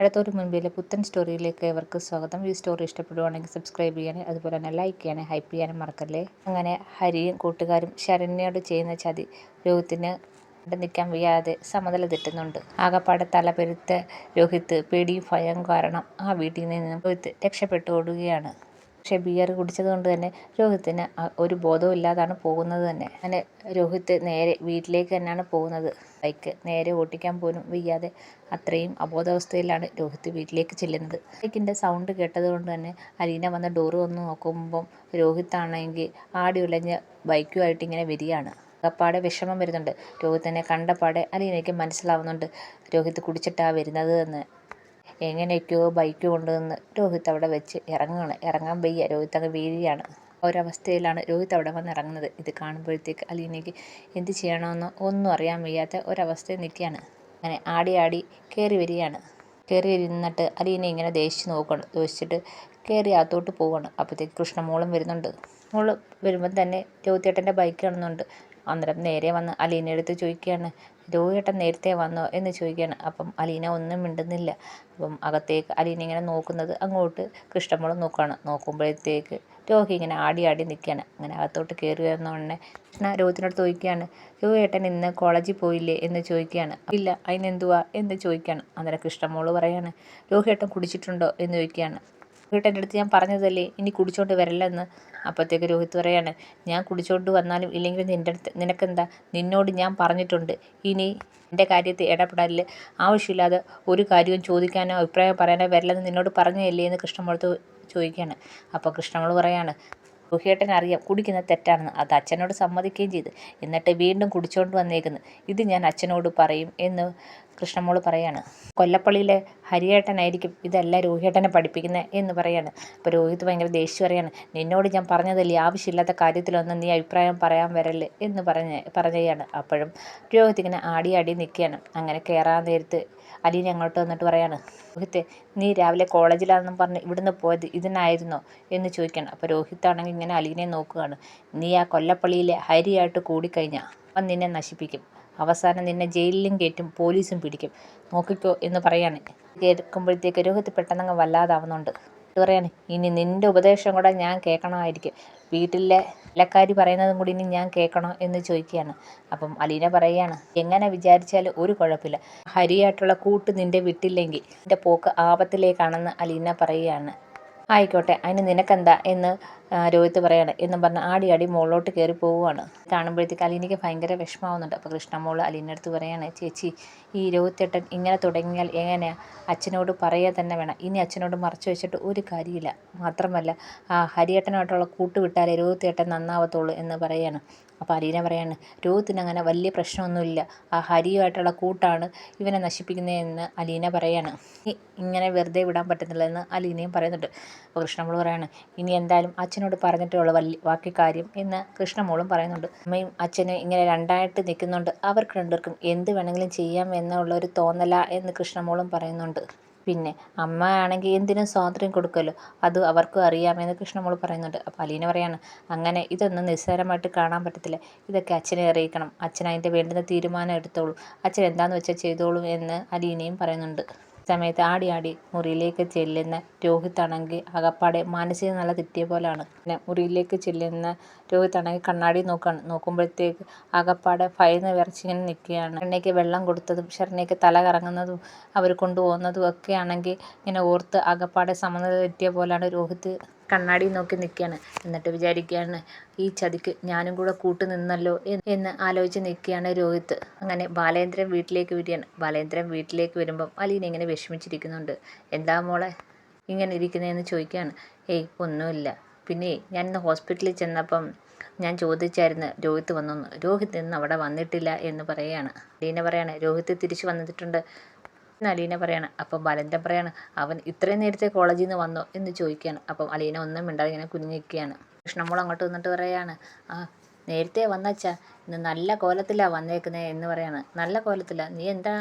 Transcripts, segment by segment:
അടുത്തൊരു മുൻപിലെ പുത്തൻ സ്റ്റോറിയിലേക്ക് അവർക്ക് സ്വാഗതം. ഈ സ്റ്റോറി ഇഷ്ടപ്പെടുവാണെങ്കിൽ സബ്സ്ക്രൈബ് ചെയ്യാനും അതുപോലെ തന്നെ ലൈക്ക് ചെയ്യാനും ഹൈപ്പ് ചെയ്യാനും മറക്കല്ലേ? അങ്ങനെ ഹരിയും കൂട്ടുകാരും ശരണ്യോട് ചെയ്യുന്ന ചതി രോഗത്തിന് നിൽക്കാൻ വയ്യാതെ സമനില തെറ്റുന്നുണ്ട്. ആകപ്പാടെ തലപെരുത്ത രോഹിത്ത് പേടിയും ഭയം കാരണം ആ വീട്ടിൽ നിന്ന് രോഹിത്ത് രക്ഷപ്പെട്ടു ഓടുകയാണ്. പക്ഷേ ബിയർ കുടിച്ചത് കൊണ്ട് തന്നെ രോഹിത്തിന് ഒരു ബോധവും ഇല്ലാതാണ് പോകുന്നത് തന്നെ. അങ്ങനെ രോഹിത്ത് നേരെ വീട്ടിലേക്ക് തന്നെയാണ് പോകുന്നത്. ബൈക്ക് നേരെ ഓട്ടിക്കാൻ പോലും വയ്യാതെ അത്രയും അബോധാവസ്ഥയിലാണ് രോഹിത്ത് വീട്ടിലേക്ക് ചെല്ലുന്നത്. ബൈക്കിന്റെ സൗണ്ട് കേട്ടത് കൊണ്ട് തന്നെ അലീന വന്ന ഡോറ് വന്ന് നോക്കുമ്പം രോഹിത്താണെങ്കിൽ ആടി ഉലഞ്ഞ് ബൈക്കുമായിട്ട് ഇങ്ങനെ വരികയാണ്. അകപ്പാടെ വിഷമം വരുന്നുണ്ട്. രോഹിത്തിനെ കണ്ടപ്പാടെ അലീനയ്ക്ക് മനസ്സിലാവുന്നുണ്ട്. രോഹിത്ത് കുടിച്ചിട്ടാണ് വരുന്നത് എന്ന്. എങ്ങനെയൊക്കെയോ ബൈക്ക് കൊണ്ടുവന്ന് രോഹിത് അവിടെ വെച്ച് ഇറങ്ങുകയാണ് ഇറങ്ങാൻ വയ്യ. രോഹിത് അങ്ങ് വീഴുകയാണ്. ഒരവസ്ഥയിലാണ് രോഹിത് അവിടെ വന്ന് ഇറങ്ങുന്നത്. ഇത് കാണുമ്പോഴത്തേക്ക് അലീനയ്ക്ക് എന്ത് ചെയ്യണമെന്ന് ഒന്നും അറിയാൻ വയ്യാത്ത ഒരവസ്ഥയിൽ നിൽക്കുകയാണ്. അങ്ങനെ ആടി ആടി കയറി വരികയാണ്. കയറി ഇരുന്നിട്ട് അലീന ഇങ്ങനെ ദേഷ്യം നോക്കുകയാണ്. ദേഷിച്ചിട്ട് കയറി അകത്തോട്ട് പോവുകയാണ്. അപ്പോഴത്തേക്ക് കൃഷ്ണമോളും വരുന്നുണ്ട്. മോൾ വരുമ്പം തന്നെ രോഹിത്തേട്ടന്റെ ബൈക്ക് കാണുന്നുണ്ട്. അന്നേരം നേരെ വന്ന് അലീനയുടെ അടുത്ത് ചോദിക്കുകയാണ് രോഹിയേട്ടൻ നേരത്തെ വന്നോ? എന്ന് ചോദിക്കുകയാണ്. അപ്പം അലീന ഒന്നും മിണ്ടുന്നില്ല. അപ്പം അകത്തേക്ക് അലീന ഇങ്ങനെ നോക്കുന്നത് അങ്ങോട്ട് കൃഷ്ണമോളും നോക്കുകയാണ് നോക്കുമ്പോഴത്തേക്ക് രോഹി ഇങ്ങനെ ആടി ആടി നിൽക്കുകയാണ്. അങ്ങനെ അകത്തോട്ട് കയറി വരുന്നോടനെ കൃഷ്ണ രോഹിത്തിനോട് ചോദിക്കുകയാണ് രോഹിയേട്ടൻ ഇന്ന് കോളേജിൽ പോയില്ലേ? എന്ന് ചോദിക്കുകയാണ്. ഇല്ല അതിനെന്തുവാ? എന്ന് ചോദിക്കുകയാണ്. അന്നേരം കൃഷ്ണമോൾ പറയാണ് രോഹിയേട്ടൻ കുടിച്ചിട്ടുണ്ടോ? എന്ന് ചോദിക്കുകയാണ്. രോഹിട്ടന്റെ അടുത്ത് ഞാൻ പറഞ്ഞതല്ലേ ഇനി കുടിച്ചോണ്ട് വരല്ലെന്ന് അപ്പോഴത്തേക്ക് രോഹിത് പറയാണ് ഞാൻ കുടിച്ചോണ്ട് വന്നാലും ഇല്ലെങ്കിലും നിന്റെ അടുത്ത് നിനക്കെന്താ? നിന്നോട് ഞാൻ പറഞ്ഞിട്ടുണ്ട്. ഇനി എന്റെ കാര്യത്തിൽ ഇടപെടാനില്ല ആവശ്യമില്ലാതെ ഒരു കാര്യവും ചോദിക്കാനോ അഭിപ്രായം പറയാനോ വരില്ലെന്ന് നിന്നോട് പറഞ്ഞതല്ലേ എന്ന് കൃഷ്ണമോളത്ത് ചോദിക്കുകയാണ്. അപ്പോൾ കൃഷ്ണമോൾ പറയാണ് രോഹിയേട്ടൻ അറിയാം കുടിക്കുന്നത് തെറ്റാണെന്ന്. അത് അച്ഛനോട് സമ്മതിക്കുകയും ചെയ്ത്. എന്നിട്ട് വീണ്ടും കുടിച്ചോണ്ട് വന്നേക്കുന്നു. ഇത് ഞാൻ അച്ഛനോട് പറയും എന്ന് കൃഷ്ണമോൾ പറയാണ്. കൊല്ലപ്പള്ളിയിലെ ഹരിയേട്ടനായിരിക്കും ഇതല്ല രോഹിയേട്ടനെ പഠിപ്പിക്കുന്നത് എന്ന് പറയാണ്. അപ്പോൾ രോഹിത് ഭയങ്കര ദേഷ്യം പറയാണ് നിന്നോട് ഞാൻ പറഞ്ഞതല്ലേ ആവശ്യമില്ലാത്ത കാര്യത്തിലൊന്നും നീ അഭിപ്രായം പറയാൻ വരല്ലേ എന്ന് പറഞ്ഞ് പറയുകയാണ് അപ്പോഴും രോഹിത് ഇങ്ങനെ ആടി ആടി നിൽക്കുകയാണ്. അങ്ങനെ കയറാൻ നേരത്ത് അലീന അങ്ങോട്ട് വന്നിട്ട് പറയാണ്. രോഹിത് നീ രാവിലെ കോളേജിലാണെന്നും പറഞ്ഞ് ഇവിടുന്ന് പോയത് ഇതിനായിരുന്നോ? എന്ന് ചോദിക്കണം അപ്പോൾ രോഹിത് ആണെങ്കിൽ ഇങ്ങനെ അലീനെ നോക്കുകയാണ്. നീ ആ കൊല്ലപ്പള്ളിയിലെ ഹരിയായിട്ട് കൂടിക്കഴിഞ്ഞാൽ അവൻ നിന്നെ നശിപ്പിക്കും. അവസാനം നിന്നെ ജയിലിലും കയറ്റും പോലീസും പിടിക്കും. നോക്കിക്കോ എന്ന് പറയാണ്. കേൾക്കുമ്പോഴത്തേക്ക് രോഹിത് പെട്ടെന്നങ്ങ് വല്ലാതാവുന്നുണ്ട്. പറയാണ് ഇനി നിന്റെ ഉപദേശം കൂടെ ഞാൻ കേൾക്കണമായിരിക്കും. വീട്ടിലെ ഇലക്കാരി പറയുന്നതും കൂടി ഇനി ഞാൻ കേൾക്കണോ എന്ന് ചോദിക്കുകയാണ്. അപ്പം അലീന പറയുകയാണ് എങ്ങനെ വിചാരിച്ചാലും ഒരു കുഴപ്പമില്ല. ഹരിയായിട്ടുള്ള കൂട്ട് നിന്റെ വിട്ടില്ലെങ്കിൽ എന്റെ പോക്ക് ആപത്തിലേക്കാണെന്ന് അലീന പറയുകയാണ്. ആയിക്കോട്ടെ അതിന് നിനക്കെന്താ? എന്ന് ആ, രോഹിത് പറയാണ് എന്നും പറഞ്ഞ് ആടി ആടി മുകളിലോട്ട് കയറി പോവുകയാണ് കാണുമ്പോഴത്തേക്ക് അലീനയ്ക്ക് ഭയങ്കര വിഷമാവുന്നുണ്ട് അപ്പോൾ കൃഷ്ണമോൾ അലീന്റെ അടുത്ത് പറയാണ് ചേച്ചി ഈ രോഹിത്തേട്ടൻ ഇങ്ങനെ തുടങ്ങിയാൽ എങ്ങനെയാ അച്ഛനോട് പറയുക തന്നെ വേണം. ഇനി അച്ഛനോട് മറച്ചു വെച്ചിട്ട് ഒരു കാര്യമില്ല. മാത്രമല്ല ആ ഹരിയേട്ടനായിട്ടുള്ള കൂട്ടുവിട്ടാലേ രോഹിത്തേട്ടൻ നന്നാവത്തുള്ളൂ എന്ന് പറയാണ്. അപ്പോൾ അലീന പറയാണ് രോഹിത്തിന് അങ്ങനെ വലിയ പ്രശ്നമൊന്നുമില്ല. ആ ഹരിയുമായിട്ടുള്ള കൂട്ടാണ് ഇവനെ നശിപ്പിക്കുന്നതെന്ന് അലീന പറയാണ്. ഇങ്ങനെ വെറുതെ വിടാൻ പറ്റുന്നില്ല എന്ന് അലീനയും പറയുന്നുണ്ട്. അപ്പോൾ കൃഷ്ണമോൾ പറയാണ് ഇനി എന്തായാലും അച്ഛനോട് പറഞ്ഞിട്ടുള്ള വല്യ ബാക്കി കാര്യം എന്ന് കൃഷ്ണമോളും പറയുന്നുണ്ട്. അമ്മയും അച്ഛനും ഇങ്ങനെ രണ്ടായിട്ട് നിൽക്കുന്നുണ്ട്. അവർക്ക് രണ്ടുപേർക്കും എന്ത് വേണമെങ്കിലും ചെയ്യാം എന്നുള്ള ഒരു തോന്നല എന്ന് കൃഷ്ണമോളും പറയുന്നുണ്ട്. പിന്നെ അമ്മ ആണെങ്കിൽ എന്തിനും സ്വാതന്ത്ര്യം കൊടുക്കുമല്ലോ. അത് അവർക്കും അറിയാമെന്ന് കൃഷ്ണമോൾ പറയുന്നുണ്ട്. അപ്പോൾ അലീന പറയാണ് അങ്ങനെ ഇതൊന്നും നിസ്സാരമായിട്ട് കാണാൻ പറ്റത്തില്ല. ഇതൊക്കെ അച്ഛനെ അറിയിക്കണം. അച്ഛൻ അതിന്റെ വേണ്ടുന്ന തീരുമാനം എടുത്തോളൂ. അച്ഛൻ എന്താണെന്ന് വെച്ചാൽ ചെയ്തോളൂ എന്ന് അലീനയും പറയുന്നുണ്ട്. സമയത്ത് ആടി ആടി മുറിയിലേക്ക് ചെല്ലുന്ന രോഹിത്താണെങ്കിൽ അകപ്പാടെ മാനസിക നില തെറ്റിയ പോലെയാണ് പിന്നെ മുറിയിലേക്ക് ചെല്ലുന്ന രോഹിത്താണെങ്കിൽ കണ്ണാടി നോക്കുകയാണ് നോക്കുമ്പോഴത്തേക്ക് അകപ്പാടെ ഭയന്ന് വിറച്ചിങ്ങനെ നിൽക്കുകയാണ്. ശരണ്യയ്ക്ക് വെള്ളം കൊടുത്തതും ശരണ്യയ്ക്ക് തല കറങ്ങുന്നതും അവർ കൊണ്ടുപോകുന്നതും ഒക്കെ ആണെങ്കിൽ ഇങ്ങനെ ഓർത്ത് അകപ്പാടെ സമനില തെറ്റിയ പോലാണ് രോഹിത്ത് കണ്ണാടി നോക്കി നിൽക്കുകയാണ് എന്നിട്ട് വിചാരിക്കുകയാണ് ഈ ചതിക്ക് ഞാനും കൂടെ കൂട്ടു നിന്നല്ലോ എന്ന്. ആലോചിച്ച് നിൽക്കുകയാണ് രോഹിത്ത് അങ്ങനെ ബാലേന്ദ്രൻ വീട്ടിലേക്ക് വരികയാണ്. ബാലേന്ദ്രൻ വീട്ടിലേക്ക് വരുമ്പം അലീന ഇങ്ങനെ വിഷമിച്ചിരിക്കുന്നുണ്ട്. എന്താ മോളെ ഇങ്ങനെ ഇരിക്കുന്നതെന്ന് ചോദിക്കുകയാണ് ഏയ് ഒന്നുമില്ല. പിന്നെ ഞാൻ ഇന്ന് ഹോസ്പിറ്റലിൽ ചെന്നപ്പം ഞാൻ ചോദിച്ചായിരുന്നു രോഹിത് വന്നു രോഹിത്ത് ഇന്ന് അവിടെ വന്നിട്ടില്ല എന്ന് പറയുകയാണ് അലീന പറയാണ് രോഹിത് തിരിച്ചു വന്നിട്ടുണ്ട്. അലീന പറയാണ് അപ്പം ബാലേന്ദ്രൻ പറയാണ് അവൻ ഇത്രയും നേരത്തെ കോളേജിൽ നിന്ന് വന്നോ? എന്ന് ചോദിക്കുകയാണ്. അപ്പം അലീന ഒന്നും മിണ്ടാതെ ഇങ്ങനെ കുനിഞ്ഞിരിക്കുകയാണ്. കൃഷ്ണമോൾ അങ്ങോട്ട് വന്നിട്ട് പറയാണ് ആ നേരത്തെ വന്നച്ചാ ഇന്ന് നല്ല കോലത്തിലാണ് വന്നേക്കുന്നത് എന്ന് പറയാണ്. നല്ല കോലത്തിലാ? നീ എന്താ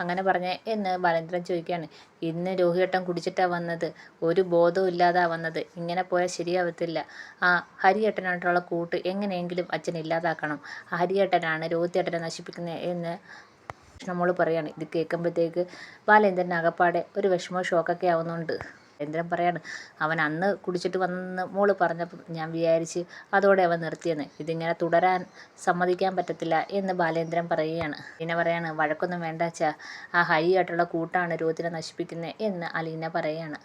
അങ്ങനെ പറഞ്ഞേ? എന്ന് ബാലേന്ദ്രൻ ചോദിക്കുകയാണ്. ഇന്ന് രോഹിയേട്ടൻ കുടിച്ചിട്ടാണ് വന്നത്. ഒരു ബോധവും ഇല്ലാതാ വന്നത്. ഇങ്ങനെ പോയാൽ ശരിയാവത്തില്ല. ആ ഹരിയേട്ടനായിട്ടുള്ള കൂട്ട് എങ്ങനെയെങ്കിലും അച്ഛൻ ഇല്ലാതാക്കണം. ഹരിയേട്ടനാണ് രോഹിത്തേട്ടനെ നശിപ്പിക്കുന്നത് എന്ന് മോൾ പറയാണ് ഇത് കേൾക്കുമ്പോഴത്തേക്ക് ബാലേന്ദ്രൻ അകപ്പാടെ ഒരു വിഷമോ ഷോക്കൊക്കെ ആവുന്നുണ്ട്. ബാലേന്ദ്രൻ പറയാണ് അവൻ അന്ന് കുടിച്ചിട്ട് വന്നെന്ന് മോൾ പറഞ്ഞപ്പോൾ ഞാൻ വിചാരിച്ച് അതോടെ അവൻ നിർത്തിയെന്ന്. ഇതിങ്ങനെ തുടരാൻ സമ്മതിക്കാൻ പറ്റത്തില്ല എന്ന് ബാലേന്ദ്രൻ പറയുകയാണ്. പിന്നെ പറയാണ് വഴക്കൊന്നും വേണ്ട ആ ആ ഹരിയായിട്ടുള്ള കൂട്ടാണ് രോഗത്തിനെ നശിപ്പിക്കുന്നത് എന്ന് അലീന പറയുകയാണ്